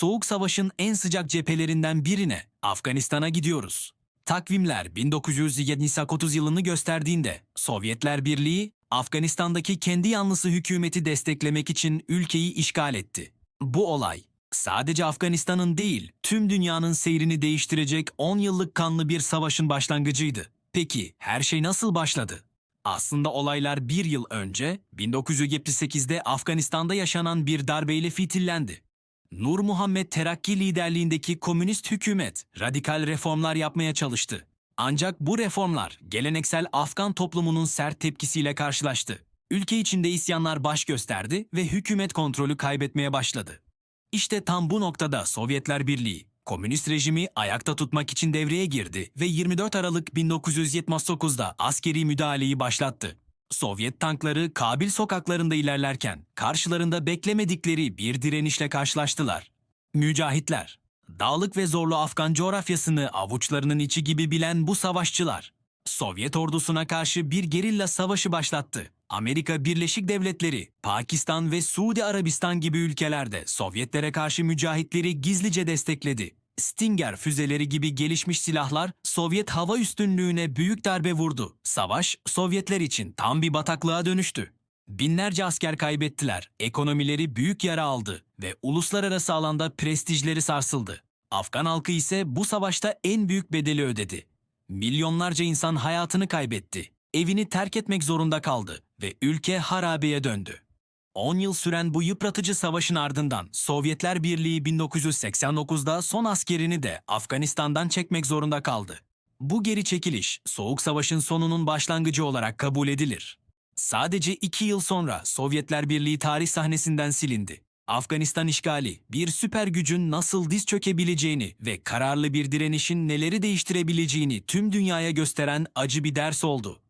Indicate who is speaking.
Speaker 1: Soğuk Savaş'ın en sıcak cephelerinden birine, Afganistan'a gidiyoruz. Takvimler 1979 yılını gösterdiğinde Sovyetler Birliği, Afganistan'daki kendi yanlısı hükümeti desteklemek için ülkeyi işgal etti. Bu olay, sadece Afganistan'ın değil, tüm dünyanın seyrini değiştirecek 10 yıllık kanlı bir savaşın başlangıcıydı. Peki her şey nasıl başladı? Aslında olaylar bir yıl önce 1978'de Afganistan'da yaşanan bir darbeyle fitillendi. Nur Muhammed Terakki liderliğindeki komünist hükümet radikal reformlar yapmaya çalıştı. Ancak bu reformlar geleneksel Afgan toplumunun sert tepkisiyle karşılaştı. Ülke içinde isyanlar baş gösterdi ve hükümet kontrolü kaybetmeye başladı. İşte tam bu noktada Sovyetler Birliği, komünist rejimi ayakta tutmak için devreye girdi ve 24 Aralık 1979'da askeri müdahaleyi başlattı. Sovyet tankları Kabil sokaklarında ilerlerken karşılarında beklemedikleri bir direnişle karşılaştılar. Mücahitler, dağlık ve zorlu Afgan coğrafyasını avuçlarının içi gibi bilen bu savaşçılar, Sovyet ordusuna karşı bir gerilla savaşı başlattı. Amerika Birleşik Devletleri, Pakistan ve Suudi Arabistan gibi ülkelerde Sovyetlere karşı mücahitleri gizlice destekledi. Stinger füzeleri gibi gelişmiş silahlar Sovyet hava üstünlüğüne büyük darbe vurdu. Savaş Sovyetler için tam bir bataklığa dönüştü. Binlerce asker kaybettiler, ekonomileri büyük yara aldı ve uluslararası alanda prestijleri sarsıldı. Afgan halkı ise bu savaşta en büyük bedeli ödedi. Milyonlarca insan hayatını kaybetti, evini terk etmek zorunda kaldı ve ülke harabeye döndü. 10 yıl süren bu yıpratıcı savaşın ardından Sovyetler Birliği 1989'da son askerini de Afganistan'dan çekmek zorunda kaldı. Bu geri çekiliş Soğuk Savaş'ın sonunun başlangıcı olarak kabul edilir. Sadece iki yıl sonra Sovyetler Birliği tarih sahnesinden silindi. Afganistan işgali bir süper gücün nasıl diz çökebileceğini ve kararlı bir direnişin neleri değiştirebileceğini tüm dünyaya gösteren acı bir ders oldu.